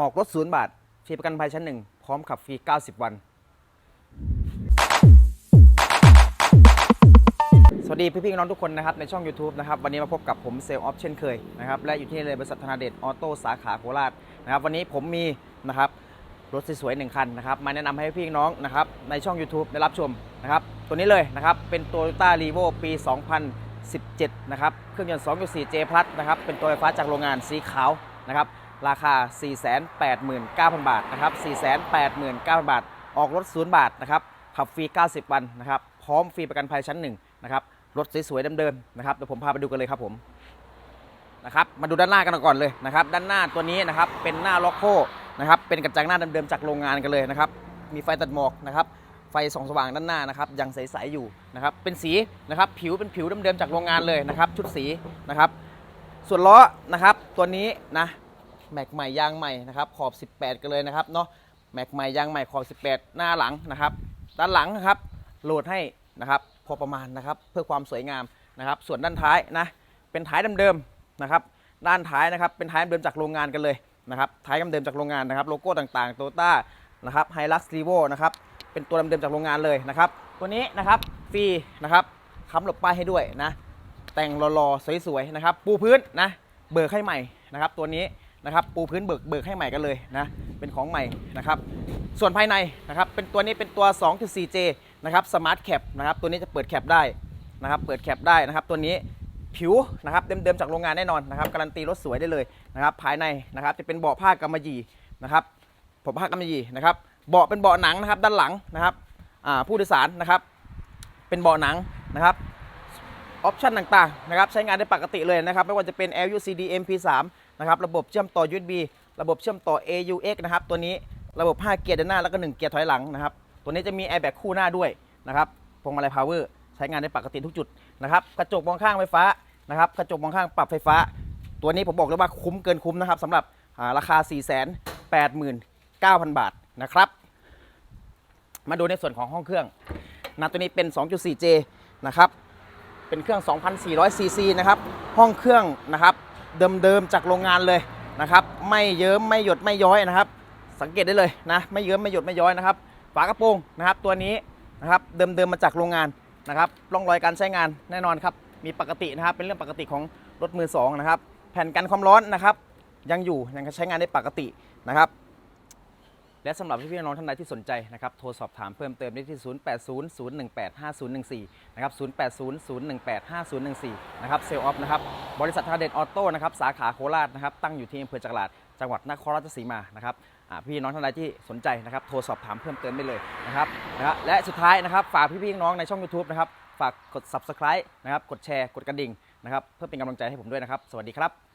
ออกรถศูนย์บาทฟรีประกันภัยชั้นหนึ่งพร้อมขับฟรี 90 วัน สวัสดีพี่พี่ๆน้องทุกคนนะครับในช่อง YouTube นะครับวันนี้มาพบกับผมเซลล์ออฟเช่นเคยนะครับและอยู่ที่นี่เลยบริษัทธนาเดชออโต้สาขาโคราชนะครับวันนี้ผมมีนะครับรถสวยๆหนึ่งคันนะครับมาแนะนำให้พี่น้องนะครับในช่อง YouTube ได้รับชมนะครับตัวนี้เลยนะครับเป็น Toyota r e v o ปี 2017 นะครับเครื่องยนต์ 2.4J Plus นะครับเป็นตัวไฟฟ้าจากโรงงานสีขาวนะครับ ราคา 489,000 บาทนะครับ 489,000 บาท ออกรถศูนย์บาทนะครับขับฟรี 90 วันนะครับ พร้อมฟรีประกันภัยชั้นหนึ่งนะครับ รถสวยๆเดิมๆนะครับ เดี๋ยวผมพาไปดูกันเลยครับผม นะครับ มาดูด้านหน้ากันก่อนเลยนะครับ ด้านหน้าตัวนี้นะครับ เป็นหน้าล็อกโคนะครับ เป็นกระจังหน้าเดิมๆจากโรงงานกันเลยนะครับ มีไฟตัดหมอกนะครับ ไฟส่องสว่างด้านหน้านะครับ ยังใสๆอยู่นะครับ เป็นสีนะครับ ผิวเป็นผิวเดิมๆจากโรงงานเลยนะครับ ชุดสีนะครับ ส่วนล้อนะครับ ตัวนี้นะ แม็กใหม่ยางใหม่นะครับขอบ 18 กันเลยนะครับเนาะแม็กใหม่ยางใหม่ขอบ 18 หน้าหลังนะครับด้านหลังนะครับโหลดให้นะครับพอประมาณนะครับเพื่อความสวยงามนะครับ ส่วนด้านท้ายนะเป็นท้ายเดิมๆนะครับด้านท้ายนะครับเป็นท้ายเดิมจากโรงงานกันเลยนะครับท้ายเดิมจากโรงงานนะครับโลโก้ต่างๆโตต้านะครับไฮลักซ์รีโวนะครับเป็นตัวเดิมๆจากโรงงานเลยนะครับตัวนี้นะครับฟรีนะครับค้ำหลบป้ายให้ด้วยนะแต่งรอๆสวยๆนะครับปูพื้นนะเบิกให้ใหม่นะครับตัวนี้ นะครับปูพื้นเบิกเบิกให้ใหม่กันเลยนะเป็นของใหม่นะครับส่วนภายในนะครับเป็นตัวนี้เป็นตัว 2.4J นะครับสมาร์ทแคปนะครับตัวนี้จะเปิดแคปได้นะครับเปิดแคปได้นะครับตัวนี้ผิวนะครับเดิมๆจากโรงงานแน่นอนนะครับการันตีรถสวยได้เลยนะครับภายในนะครับจะเป็นเบาะผ้ากำมะหยี่นะครับผมผ้ากำมะหยี่นะครับเบาะเป็นเบาะหนังนะครับด้านหลังนะครับผู้โดยสารนะครับเป็นเบาะหนังนะครับ ออปชันต่างๆนะครับใช้งานได้ปกติเลยนะครับไม่ว่าจะเป็น LUCD MP3 นะครับระบบเชื่อมต่อ USB ระบบเชื่อมต่อ AUX นะครับตัวนี้ระบบ 5 เกียร์ด้านหน้าแล้วก็ 1 เกียร์ถอยหลังนะครับตัวนี้จะมี airbag คู่หน้าด้วยนะครับพวงมาลัย power ใช้งานได้ปกติทุกจุดนะครับกระจกมองข้างไฟฟ้านะครับกระจกมองข้างปรับไฟฟ้า ตัวนี้ผมบอกเลยว่าคุ้มเกินคุ้มนะครับสำหรับราคา 489,000 บาทนะครับมาดูในส่วนของห้องเครื่องนะตัวนี้เป็น 2.4J นะครับ เป็นเครื่อง 2,400ซีซีนะครับ ห้องเครื่องนะครับ เดิมๆจากโรงงานเลยนะครับ ไม่เยิ้มไม่หยดไม่ย้อยนะครับ สังเกตได้เลยนะ ไม่เยิ้มไม่หยดไม่ย้อยนะครับ ฝากระโปรงนะครับ ตัวนี้นะครับเดิมๆมาจากโรงงานนะครับ ร่องรอยการใช้งานแน่นอนครับ มีปกตินะครับ เป็นเรื่องปกติของรถมือสองนะครับ แผ่นกันความร้อนนะครับ ยังอยู่ยังใช้งานได้ปกตินะครับ และสำหรับพี่ๆน้องท่านใดที่สนใจนะครับโทรสอบถามเพิ่มเติมได้ที่ 0800185014 นะครับ 0800185014 นะครับเซลล์ออฟนะครับบริษัททาเดนออโต้นะครับสาขาโคราชนะครับตั้งอยู่ที่อำเภอจักราดจังหวัดนครราชสีมานะครับพี่น้องท่านใดที่สนใจนะครับโทรสอบถามเพิ่มเติมได้เลยนะครับนะและสุดท้ายนะครับฝากพี่ๆน้องในช่อง YouTube นะครับฝากกด subscribe นะครับกดแชร์กดกระดิ่งนะครับเพื่อเป็นกำลังใจให้ผมด้วยนะครับ สวัสดีครับ